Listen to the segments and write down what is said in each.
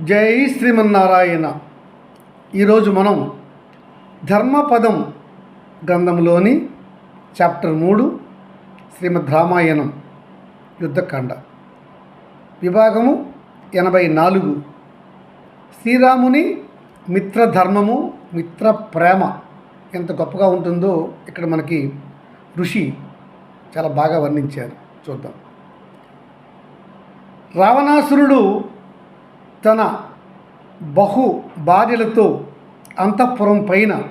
జై శ్రీమన్నారాయణ. ఈరోజు మనం ధర్మపదం గ్రంథంలోని చాప్టర్ మూడు శ్రీమద్ రామాయణం యుద్ధకాండ. విభాగము ఎనభై నాలుగు. శ్రీరాముని మిత్రధర్మము మిత్ర ప్రేమ ఎంత గొప్పగా ఉంటుందో ఇక్కడ మనకి ఋషి చాలా బాగా వర్ణించారు. చూద్దాం. రావణాసురుడు తన బహు భార్యలతో అంతఃపురం పైన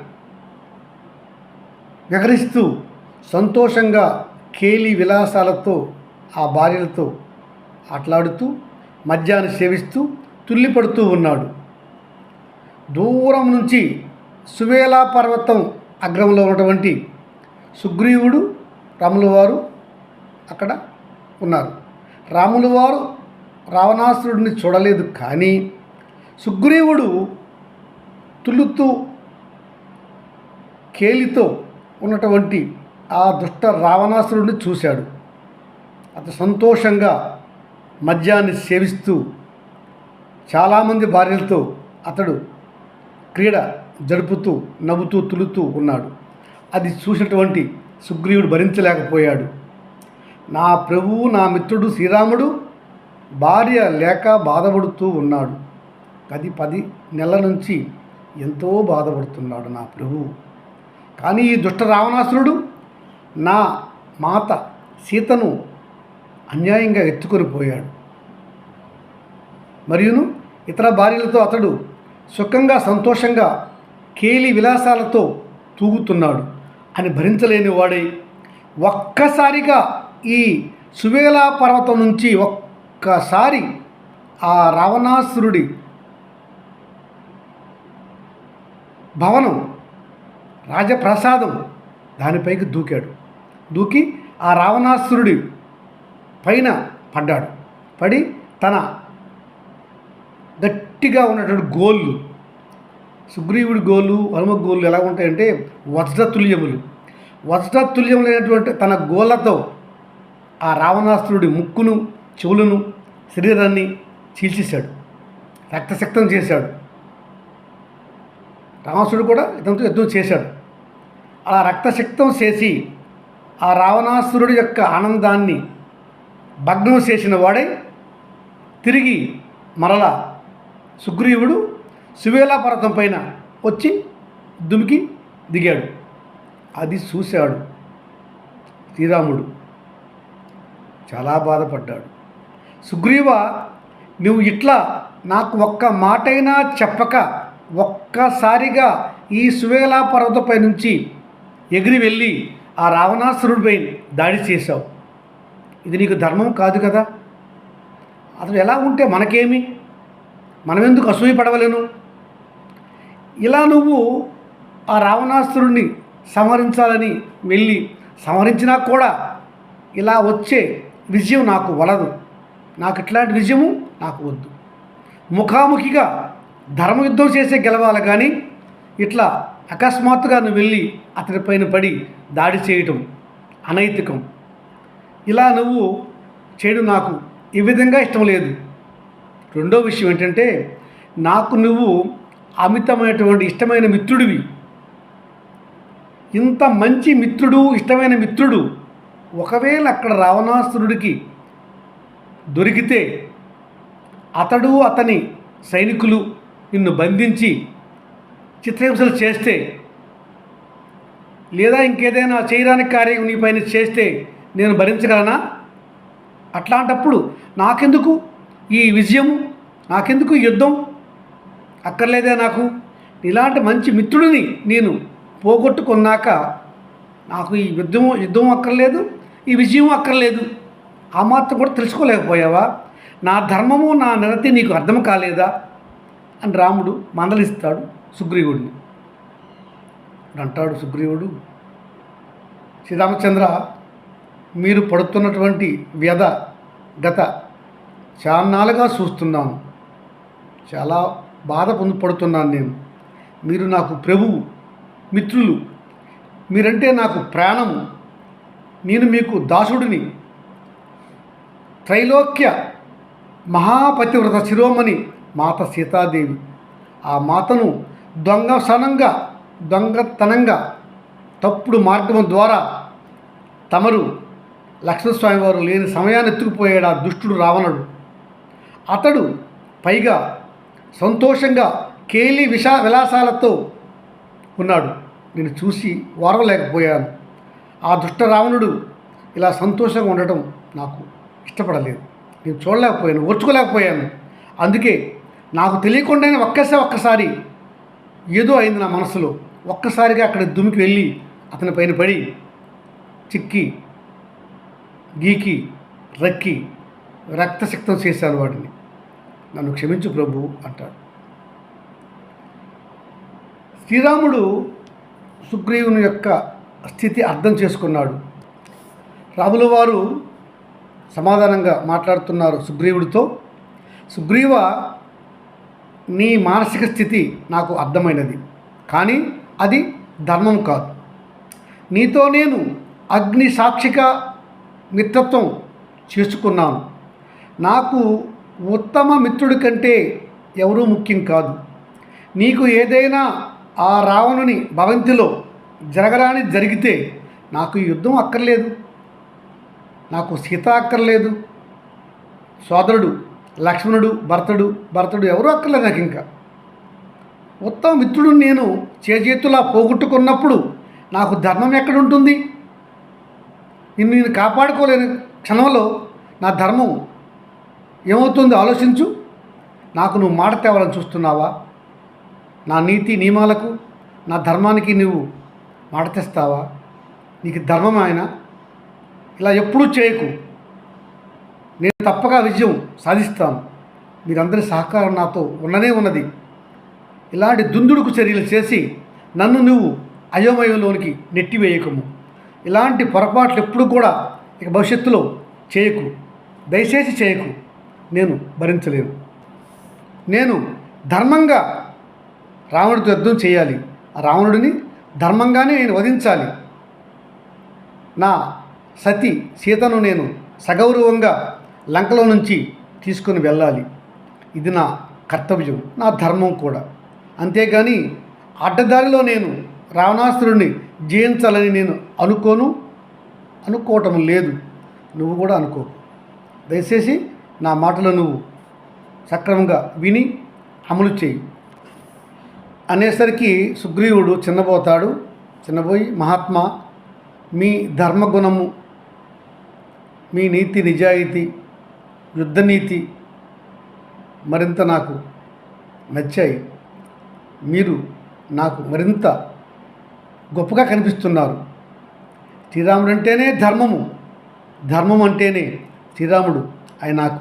విహరిస్తూ సంతోషంగా కేలి విలాసాలతో ఆ భార్యలతో ఆటలాడుతూ మద్యాన్ని సేవిస్తూ తుల్లిపడుతూ ఉన్నాడు. దూరం నుంచి సువేలా పర్వతం అగ్రంలో ఉన్నటువంటి సుగ్రీవుడు రాములవారు అక్కడ ఉన్నారు. రాములవారు రావణాసురుడిని చూడలేదు కానీ సుగ్రీవుడు తులుతూ కేలితో ఉన్నటువంటి ఆ దుష్ట రావణాసురుడిని చూశాడు. అతను సంతోషంగా మద్యాన్ని సేవిస్తూ చాలామంది భార్యలతో అతడు క్రీడ జరుపుతూ నవ్వుతూ తులుతూ ఉన్నాడు. అది చూసినటువంటి సుగ్రీవుడు భరించలేకపోయాడు. నా ప్రభువు నా మిత్రుడు శ్రీరాముడు భార్య లేక బాధపడుతూ ఉన్నాడు. పది పది నెలల నుంచి ఎంతో బాధపడుతున్నాడు నా ప్రభువు కానీ ఈ దుష్ట రావణాసురుడు నా మాత సీతను అన్యాయంగా ఎత్తుకొని పోయాడు. మరియును ఇతర భార్యలతో అతడు సుఖంగా సంతోషంగా కేలి విలాసాలతో తూగుతున్నాడు అని భరించలేని వాడై ఒక్కసారిగా ఈ సువేలా పర్వతం నుంచి ఒక్కసారి ఆ రావణాసురుడి భవనం రాజప్రసాదం దానిపైకి దూకాడు. దూకి ఆ రావణాసురుడి పైన పడ్డాడు. పడి తన గట్టిగా ఉన్నటువంటి గోళ్ళు సుగ్రీవుడి గోళ్ళు హనుమ గోళ్ళు ఎలా ఉంటాయంటే వజ్రతుల్యములు వజ్రతుల్యములైనటువంటి తన గోళ్ళతో ఆ రావణాసురుడి ముక్కును చెవులను శరీరాన్ని చీల్చేశాడు. రక్తశక్తం చేశాడు. రావణాసురుడు కూడా ఇతనితో యుద్ధం చేశాడు. ఆ రక్తశక్తం చేసి ఆ రావణాసురుడి యొక్క ఆనందాన్ని భగ్నం చేసిన వాడై తిరిగి మరల సుగ్రీవుడు సువేలా పర్వతం పైన వచ్చి దుమికి దిగాడు. అది చూశాడు. శ్రీరాముడు. చాలా బాధపడ్డాడు. సుగ్రీవ నువ్వు ఇట్లా నాకు ఒక్క మాటైనా చెప్పక ఒక్కసారిగా ఈ సువేలా పర్వతపై నుంచి ఎగిరి వెళ్ళి ఆ రావణాసురుడిపై దాడి చేశావు. ఇది నీకు ధర్మం కాదు కదా? అతను ఎలా ఉంటే మనకేమి? మనం ఎందుకు అసూయ పడవలేను? ఇలా నువ్వు ఆ రావణాసురుణ్ణి సంహరించాలని వెళ్ళి సంహరించినా కూడా ఇలా వచ్చే విజయం నాకు వలదు. నాకు ఇట్లాంటి విజయము నాకు వద్దు. ముఖాముఖిగా ధర్మయుద్ధం చేసే గెలవాలి కానీ ఇట్లా అకస్మాత్తుగా నువ్వు వెళ్ళి అతనిపైన పడి దాడి చేయటం అనైతికం. ఇలా నువ్వు చేయడం నాకు ఈ విధంగా ఇష్టం లేదు. రెండో విషయం ఏంటంటే నాకు నువ్వు అమితమైనటువంటి ఇష్టమైన మిత్రుడివి. ఇంత మంచి మిత్రుడు ఇష్టమైన మిత్రుడు ఒకవేళ అక్కడ రావణాసురుడికి దొరికితే అతడు అతని సైనికులు నిన్ను బంధించి చిత్రహింసలు చేస్తే లేదా ఇంకేదైనా చేయడానికి కార్యం నీ పైన చేస్తే నేను భరించగలనా? అట్లాంటప్పుడు నాకెందుకు ఈ విజయము? నాకెందుకు యుద్ధం? అక్కర్లేదే నాకు. ఇలాంటి మంచి మిత్రుడిని నేను పోగొట్టుకున్నాక నాకు ఈ యుద్ధం యుద్ధం అక్కర్లేదు ఈ విజయం అక్కర్లేదు. ఆ మాత్రం కూడా తెలుసుకోలేకపోయావా? నా ధర్మము నా నిరతి నీకు అర్థం కాలేదా? అని రాముడు మందలిస్తాడు సుగ్రీవుడిని. అంటాడు సుగ్రీవుడు శ్రీరామచంద్ర మీరు పడుతున్నటువంటి వ్యధ గత చాన్నాళ్ళుగా చూస్తున్నాను. చాలా బాధ పొంది పడుతున్నాను నేను. మీరు నాకు ప్రభువు మిత్రులు. మీరంటే నాకు ప్రాణము. నేను మీకు దాసుడిని. త్రైలోక్య మహాపతివ్రత శిరోమణి మాత సీతాదేవి. ఆ మాతను దొంగసనంగా దొంగతనంగా తప్పుడు మార్గం ద్వారా తమరు లక్ష్మణస్వామి వారు లేని సమయాన్ని ఎత్తుకుపోయాడు ఆ దుష్టుడు రావణుడు. అతడు పైగా సంతోషంగా కేలి విషా విలాసాలతో ఉన్నాడు. నేను చూసి వారవలేకపోయాను. ఆ దుష్ట రావణుడు ఇలా సంతోషంగా ఉండటం నాకు ఇష్టపడలేదు. నేను చూడలేకపోయాను ఓర్చుకోలేకపోయాను. అందుకే నాకు తెలియకుండానే ఒక్కసారి ఒక్కసారి ఏదో అయింది నా మనసులో. ఒక్కసారిగా అక్కడ దుమికి వెళ్ళి అతని పైన పడి చిక్కి గీకి రక్కి రక్తసిక్తం చేశాను వాడిని. నన్ను క్షమించు ప్రభు అంటాడు. శ్రీరాముడు సుగ్రీవుని యొక్క స్థితి అర్థం చేసుకున్నాడు. రాముల వారు సమాధానంగా మాట్లాడుతున్నారు సుగ్రీవుడితో. సుగ్రీవ నీ మానసిక స్థితి నాకు అర్థమైనది. కానీ అది ధర్మం కాదు. నీతో నేను అగ్ని సాక్షిక మిత్రత్వం చేసుకున్నాను. నాకు ఉత్తమ మిత్రుడి కంటే ఎవరూ ముఖ్యం కాదు. నీకు ఏదైనా ఆ రావణుని భవంతిలో జరగరాని జరిగితే నాకు యుద్ధం అక్కర్లేదు. నాకు సీత అక్కర్లేదు సోదరుడు లక్ష్మణుడు భరతుడు భరతుడు ఎవరూ అక్కర్లేదు నాకు ఇంకా. ఉత్తమ మిత్రుడు నేను చేజేతులా పోగొట్టుకున్నప్పుడు నాకు ధర్మం ఎక్కడుంటుంది? నిన్ను నేను కాపాడుకోలేని క్షణంలో నా ధర్మం ఏమవుతుంది ఆలోచించు. నాకు నువ్వు మాట తేవాలని చూస్తున్నావా? నా నీతి నియమాలకు నా ధర్మానికి నువ్వు మాట తెస్తావా? నీకు ధర్మం ఆయన. ఇలా ఎప్పుడూ చేయకు. నేను తప్పగా విజయం సాధిస్తాను. మీరందరి సహకారం నాతో ఉన్ననే ఉన్నది. ఇలాంటి దుందుడుకు చర్యలు చేసి నన్ను నువ్వు అయోమయంలోనికి నెట్టివేయకము. ఇలాంటి పొరపాట్లు ఎప్పుడు కూడా ఇక భవిష్యత్తులో చేయకు. దయచేసి చేయకు. నేను భరించలేను. నేను ధర్మంగా రావణుడితో యుద్ధం చేయాలి. ఆ రావణుడిని ధర్మంగానే నేను వధించాలి. నా సతి సీతను నేను సగౌరవంగా లంకలో నుంచి తీసుకొని వెళ్ళాలి. ఇది నా కర్తవ్యం నా ధర్మం కూడా. అంతేగాని అడ్డదారిలో నేను రావణాసురుణ్ణి జయించాలని నేను అనుకోను అనుకోవటం లేదు. నువ్వు కూడా అనుకో. దయచేసి నా మాటలు నువ్వు సక్రమంగా విని అమలు చేయి. అనేసరికి సుగ్రీవుడు చిన్నబోతాడు. చిన్నబోయి మహాత్మా మీ ధర్మగుణము మీ నీతి నిజాయితీ యుద్ధనీతి మరింత నాకు నచ్చాయి. మీరు నాకు మరింత గొప్పగా కనిపిస్తున్నారు. శ్రీరాముడు అంటేనే ధర్మము. ధర్మం అంటేనే శ్రీరాముడు. ఆయన నాకు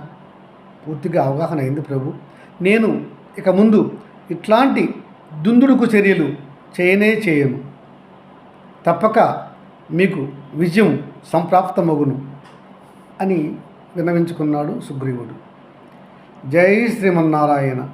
పూర్తిగా అవగాహన అయింది ప్రభు. నేను ఇక ముందు ఇట్లాంటి దుందుడుకు చర్యలు చేయనే చేయను. తప్పక మీకు విజయం సంప్రాప్తమగును. అని విన్నవించుకున్నాడు సుగ్రీవుడు. జై శ్రీమన్నారాయణ.